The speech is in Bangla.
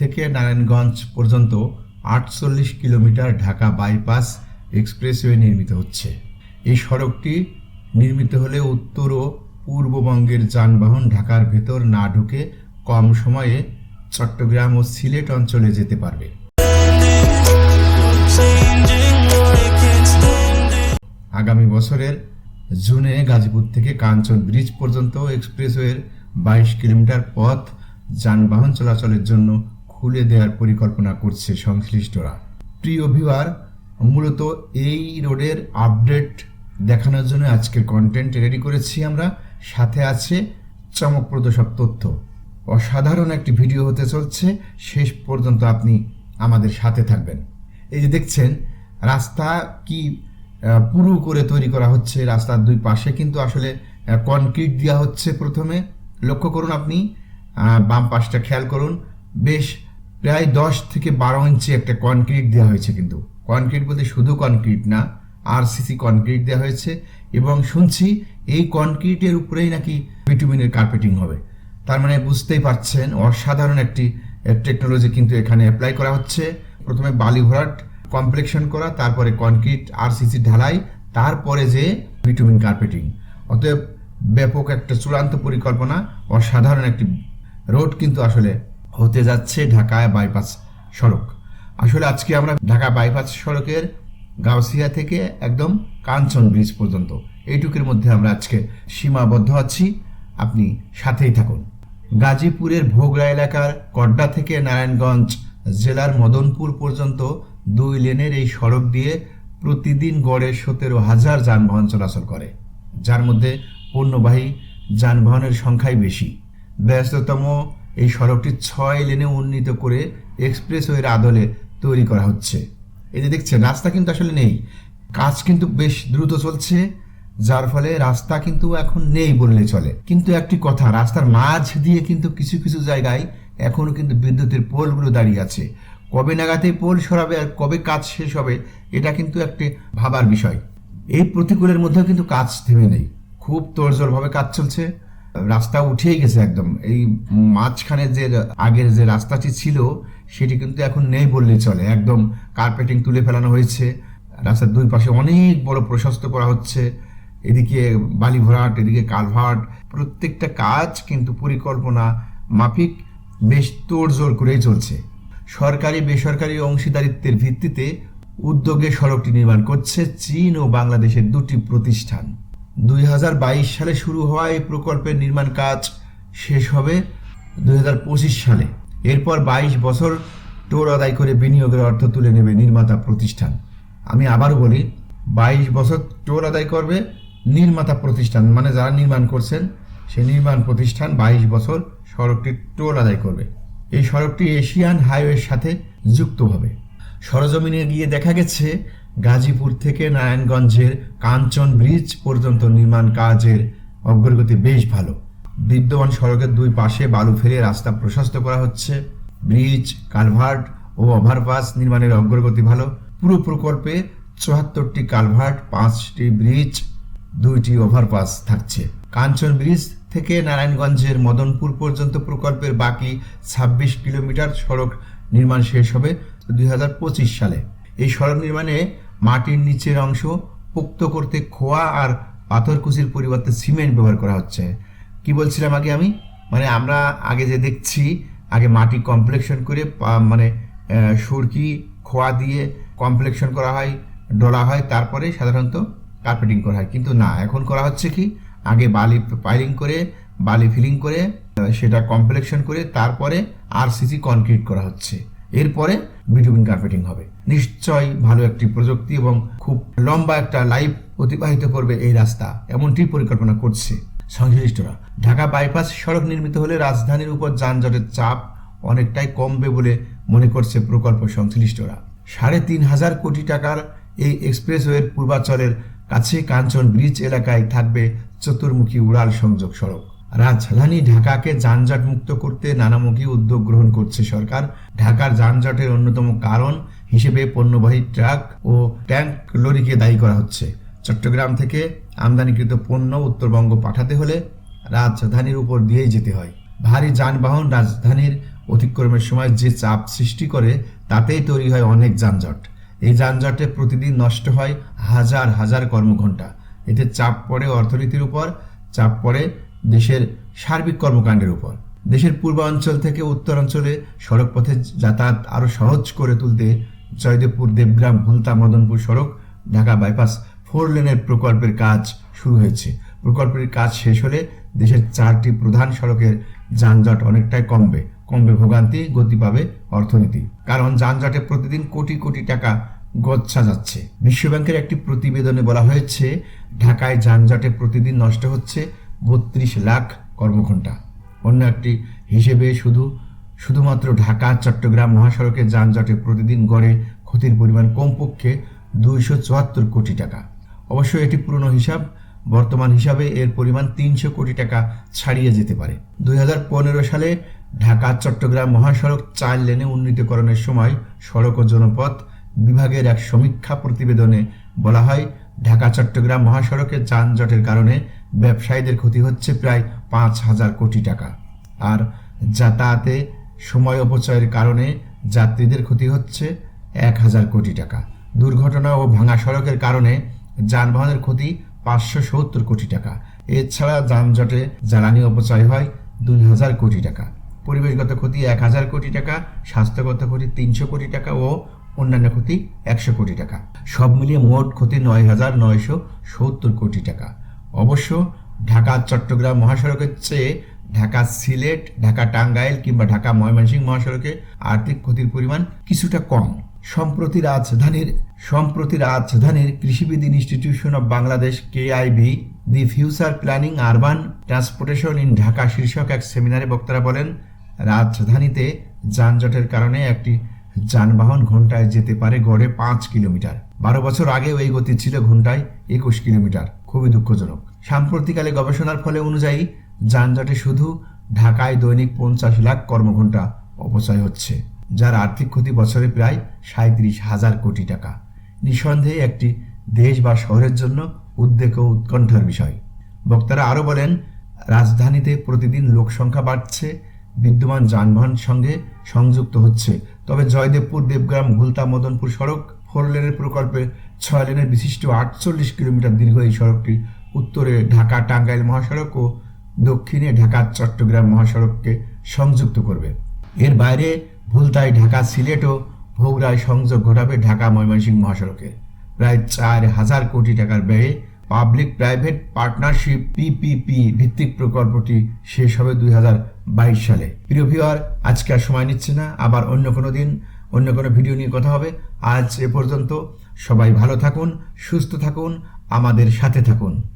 থেকে নারায়ণগঞ্জ পর্যন্ত আটচল্লিশ কিলোমিটার ঢাকা বাইপাস এক্সপ্রেসওয়ে নির্মিত হচ্ছে। এই সড়কটি নির্মিত হলে উত্তর ও পূর্ববঙ্গের যানবাহন ঢাকার ভেতর না ঢুকে কম সময়ে চট্টগ্রাম ও সিলেট অঞ্চলে যেতে পারবে। আগামী বছরের জুনে গাজীপুর থেকে কাঞ্চন ব্রিজ পর্যন্ত এক্সপ্রেসওয়ের বাইশ কিলোমিটার পথ যানবাহন চলাচলের জন্য খুলে দেওয়ার পরিকল্পনা করছে সংশ্লিষ্টরা। প্রিয় ভিউয়ার মূলত এই রোডের আপডেট দেখানোর জন্য আজকের কন্টেন্ট রেডি করেছি আমরা। সাথে আছে চমকপ্রদ সব তথ্য। অসাধারণ একটি ভিডিও হতে চলছে। শেষ পর্যন্ত আপনি আমাদের সাথে থাকবেন। এই যে দেখছেন, রাস্তা কি পুরু করে তৈরি করা হচ্ছে। রাস্তার দুই পাশে কিন্তু আসলে কনক্রিট দেওয়া হচ্ছে প্রথমে। লক্ষ্য করুন আপনি বাম পাশটা খেয়াল করুন। বেশ প্রায় দশ থেকে বারো ইঞ্চি একটা কনক্রিট দেওয়া হয়েছে কিন্তু। কনক্রিট বলতে শুধু কনক্রিট না আর সিসি কনক্রিট দেওয়া হয়েছে এবং শুনছি এই কনক্রিটের উপরেই নাকি ভিটামিনের কার্পেটিং হবে। তার মানে বুঝতেই পারছেন, অসাধারণ একটি টেকনোলজি কিন্তু এখানে অ্যাপ্লাই করা হচ্ছে। প্রথমে বালি ভরাট কমপ্লেকশন করা, তারপরে কনক্রিট আর সিসি ঢালাই, তারপরে যে ভিটামিন কার্পেটিং অতএব ব্যাপক একটা চূড়ান্ত পরিকল্পনা, অসাধারণ একটি রোড কিন্তু আসলে হতে যাচ্ছে ঢাকা বাইপাস সড়ক। আসলে আজকে আমরা ঢাকা বাইপাস সড়কের গাউসিয়া থেকে একদম কাঞ্চন ব্রিজ পর্যন্ত। এইটুকুর মধ্যে আমরা আজকে সীমাবদ্ধ আছি। আপনি সাথেই থাকুন। গাজীপুরের ভোগড়া এলাকার কড্ডা থেকে নারায়ণগঞ্জ জেলার মদনপুর পর্যন্ত দুই লেনের এই সড়ক দিয়ে প্রতিদিন গড়ে সতেরো হাজার যানবাহন চলাচল করে। যার মধ্যে পণ্যবাহী যানবাহনের সংখ্যাই বেশি। ব্যস্ততম এই সড়কটি ছয় লেনে উন্নীত করে এক্সপ্রেসওয়ের আদলে তৈরি করা হচ্ছে। এই যে দেখছেন, রাস্তা কিন্তু আসলে নেই। কাজ কিন্তু বেশ দ্রুত চলছে, যার ফলে রাস্তা কিন্তু এখন নেই বললে চলে। কিন্তু একটি কথা, রাস্তার মাঝ দিয়ে কিন্তু কিছু কিছু জায়গায় এখনও কিন্তু বিদ্যুতের পোলগুলো দাঁড়িয়ে আছে। কবে নাগাদে পোল সরাবে আর কবে কাজ শেষ হবে, এটা কিন্তু একটি ভাবার বিষয়। এই প্রতিকূলের মধ্যেও কিন্তু কাজ থেমে নেই। খুব তোড়জোড়ভাবে কাজ চলছে। রাস্তা উঠেই গেছে একদম। এই মাঝখানে যে আগের যে রাস্তাটি ছিল, সেটি কিন্তু এখন নেই বললেই চলে। একদম কার্পেটিং তুলে ফেলানো হয়েছে। রাস্তার দুই পাশে অনেক বড় প্রশস্ত করা হচ্ছে। এদিকে বালি ভরাট এদিকে কালভার্ট। প্রত্যেকটা কাজ কিন্তু পরিকল্পনা মাফিক, বেশ তোড়জোড় করেই চলছে। সরকারি, বেসরকারি অংশীদারিত্বের ভিত্তিতে উদ্যোগে সড়কটি নির্মাণ করছে চীন ও বাংলাদেশের দুটি প্রতিষ্ঠান। দুই হাজার বাইশ সালে শুরু হওয়া এই প্রকল্পের নির্মাণ কাজ শেষ হবে দুই হাজার পঁচিশ সালে। এরপর বাইশ বছর টোর আদায় করে বিনিয়োগের অর্থ তুলে নেবে নির্মাতা প্রতিষ্ঠান। আমি আবারও বলি, বাইশ বছর টোল আদায় করবে নির্মাতা প্রতিষ্ঠান মানে যারা নির্মাণ করছেন, সেই নির্মাণ প্রতিষ্ঠান বাইশ বছর সড়কটির টোল আদায় করবে। এই সড়কটি এশিয়ান হাইওয়ের সাথে যুক্ত হবে। সরজমিনে গিয়ে দেখা গেছে গাজীপুর থেকে নারায়ণগঞ্জের কাঞ্চন ব্রিজ পর্যন্ত নির্মাণ কাজের অগ্রগতি বেশ ভালো। বিদ্যমান সড়কের দুই পাশে বালু ফেলে রাস্তা প্রশস্ত করা হচ্ছে। ব্রিজ, কালভার্ট ও ওভারপাস নির্মাণের অগ্রগতি ভালো। পুরো প্রকল্পে চুয়াত্তরটি কালভার্ট, পাঁচটি ব্রিজ, দুইটি ওভারপাস থাকছে। কাঞ্চন ব্রিজ থেকে নারায়ণগঞ্জের মদনপুর পর্যন্ত প্রকল্পের বাকি ছাব্বিশ কিলোমিটার সড়ক নির্মাণ শেষ হবে দুই হাজার পঁচিশ সালে। এই সড়ক নির্মাণে মাটির নিচের অংশ পোক্ত করতে খোয়া আর পাথরকুচির পরিবর্তে সিমেন্ট ব্যবহার করা হচ্ছে। কি বলছিলাম আগে আমি? মানে আমরা আগে যে দেখছি, আগে মাটি কমপ্লেকশন করে মানে সুরকি, খোয়া দিয়ে কমপ্লেকশন করা হয়, ডলা হয়, তারপরে সাধারণত কার্পেটিং করা হয়। কিন্তু না, এখন করা হচ্ছে কি? আগে বালি পাইলিং করে, বালি ফিলিং করে সেটা কমপ্লেকশন করে, তারপরে আরসিসি কনক্রিট করা হচ্ছে। এরপরে বিটুমিন কার্পেটিং হবে। নিশ্চয় ভালো একটি প্রযুক্তি এবং খুব লম্বা একটা লাইফ অতিবাহিত করবে এই রাস্তা, এমনটি পরিকল্পনা করছে। সংশ্লিষ্টরা, ঢাকা বাইপাস সড়ক নির্মিত হলে রাজধানীর উপর যানজটের চাপ অনেকটাই কমবে বলে মনে করছে প্রকল্প সংশ্লিষ্টরা। সাড়ে তিন হাজার কোটি টাকার এই এক্সপ্রেসওয়ের পূর্বাচলের কাছে কাঞ্চন ব্রিজ এলাকায় থাকবে চতুর্মুখী উড়াল সংযোগ সড়ক। রাজধানী ঢাকাকে যানজট মুক্ত করতে নানামুখী উদ্যোগ গ্রহণ করছে সরকার। ঢাকার যানজটের অন্যতম কারণ হিসেবে পণ্যবাহী ট্রাক ও ট্যাঙ্ক লরিকে দায়ী করা হচ্ছে। চট্টগ্রাম থেকে আমদানিকৃত পণ্য উত্তরবঙ্গ পাঠাতে হলে রাজধানীর উপর দিয়েই যেতে হয়। ভারী যানবাহন রাজধানীর অতিক্রমের সময় যে চাপ সৃষ্টি করে, তাতেই তৈরি হয় অনেক যানজট। এই যানজটে প্রতিদিন নষ্ট হয় হাজার হাজার কর্মঘণ্টা। এতে চাপ পড়ে অর্থনীতির উপর, চাপ পড়ে দেশের সার্বিক কর্মকাণ্ডের উপর। দেশের পূর্বাঞ্চল থেকে উত্তরাঞ্চলে সড়কপথে যাতায়াত আরও সহজ করে তুলতে জয়দেবপুর, দেবগ্রাম ভুলতা মদনপুর সড়ক, ঢাকা বাইপাস ফোর লেনের প্রকল্পের কাজ শুরু হয়েছে। প্রকল্পের কাজ শেষ হলে দেশের চারটি প্রধান সড়কের যানজট অনেকটাই কমবে। কমবে ভোগান্তি, গতি পাবে অর্থনীতি। কারণ যানজটে প্রতিদিন কোটি কোটি টাকা গচ্ছা যাচ্ছে। বিশ্বব্যাংকের একটি প্রতিবেদনে বলা হয়েছে, ঢাকায় যানজটে প্রতিদিন নষ্ট হচ্ছে বত্রিশ লাখ কর্মঘণ্টা। অন্য একটি হিসেবে শুধু, শুধুমাত্র ঢাকা, চট্টগ্রাম মহাসড়কে যানজটে প্রতিদিন গড়ে ক্ষতির পরিমাণ কমপক্ষে দুইশো চুয়াত্তর কোটি টাকা। অবশ্য এটি পুরনো হিসাব, বর্তমান হিসাবে এর পরিমাণ তিনশো কোটি টাকা ছাড়িয়ে যেতে পারে। দু হাজার পনেরো সালে ঢাকা, চট্টগ্রাম মহাসড়ক চার লেনে উন্নীতকরণের সময় সড়ক ও জনপথ বিভাগের এক সমীক্ষা প্রতিবেদনে বলা হয়, ঢাকা, চট্টগ্রাম মহাসড়কে যানজটের কারণে ব্যবসায়ীদের ক্ষতি হচ্ছে প্রায় পাঁচ হাজার কোটি টাকা। আর যাতায়াতে সময় অপচয়ের কারণে যাত্রীদের ক্ষতি হচ্ছে এক হাজার কোটি টাকা। দুর্ঘটনা ও ভাঙা সড়কের কারণে যানবাহনের ক্ষতি পাঁচশো সত্তর কোটি টাকা। এছাড়া যানজটে জ্বালানি অপচয় হয় দুই হাজার কোটি টাকা। পরিবেশগত ক্ষতি এক হাজার কোটি টাকা, স্বাস্থ্যগত ক্ষতি তিনশো কোটি টাকা ও অন্যান্য ক্ষতি একশো কোটি টাকা। সব মিলিয়ে মোট ক্ষতি নয় হাজার নয়শো সত্তর কোটি টাকা। অবশ্য ঢাকা, চট্টগ্রাম মহাসড়কের চেয়ে ঢাকা সিলেট, ঢাকা টাঙ্গাইল কিংবা ঢাকা ময়মনসিংহ মহাসড়কে আর্থিক ক্ষতির পরিমাণ কিছুটা কম। সম্প্রতি রাজধানীর সম্প্রতি রাজধানীর কৃষিবিদ institution of Bangladesh, KIB, the future planning urban transportation in Dhaka শীর্ষক এক সেমিনারে বক্তারা বলেন, রাজধানীতে যানজটের কারণে একটি যানবাহন ঘন্টায় যেতে পারে গড়ে পাঁচ কিলোমিটার। বারো বছর আগেও এই গতি ছিল ঘন্টায় একুশ কিলোমিটার। খুবই দুঃখজনক। সাম্প্রতিকালে গবেষণার ফলে অনুযায়ী, যানজটে শুধু ঢাকায় দৈনিক পঞ্চাশ লাখ কর্মঘণ্টা অপচয় হচ্ছে, যার আর্থিক ক্ষতি বছরে প্রায় সাঁত্রিশ হাজার কোটি টাকা। নিঃসন্দেহে একটি দেশ বা শহরের জন্য উদ্বেগ ও উৎকণ্ঠার বিষয়। বক্তারা আরও বলেন, রাজধানীতে প্রতিদিন লোক সংখ্যা বাড়ছে, বিদ্যমান যানবাহন সঙ্গে সংযুক্ত হচ্ছে। তবে জয়দেবপুর, দেবগ্রাম ঘুলতা মদনপুর সড়ক ফোর লেনের প্রকল্পে ছয় লেনের বিশিষ্ট আটচল্লিশ কিলোমিটার দীর্ঘ এই সড়কটি উত্তরে ঢাকা টাঙ্গাইল মহাসড়ক ও দক্ষিণে ঢাকা চট্টগ্রাম মহাসড়ককে সংযুক্ত করবে। এর বাইরে ভুলতায় ঢাকা সিলেট ও ভোগড়ায় সংযোগ ঘটাবে ঢাকা ময়মনসিংহ মহাসড়কে। প্রায় চার হাজার কোটি টাকার ব্যয়ে পাবলিক প্রাইভেট পার্টনারশিপ পিপিপি ভিত্তিক প্রকল্পটি শেষ হবে দুই হাজার বাইশ সালে। প্রিয় ভিওয়ার আজকে আর সময় নিচ্ছে না। আবার অন্য কোনো দিন, অন্য কোনো ভিডিও নিয়ে কথা হবে। আজ এ পর্যন্ত সবাই ভালো থাকুন সুস্থ থাকুন আমাদের সাথে থাকুন।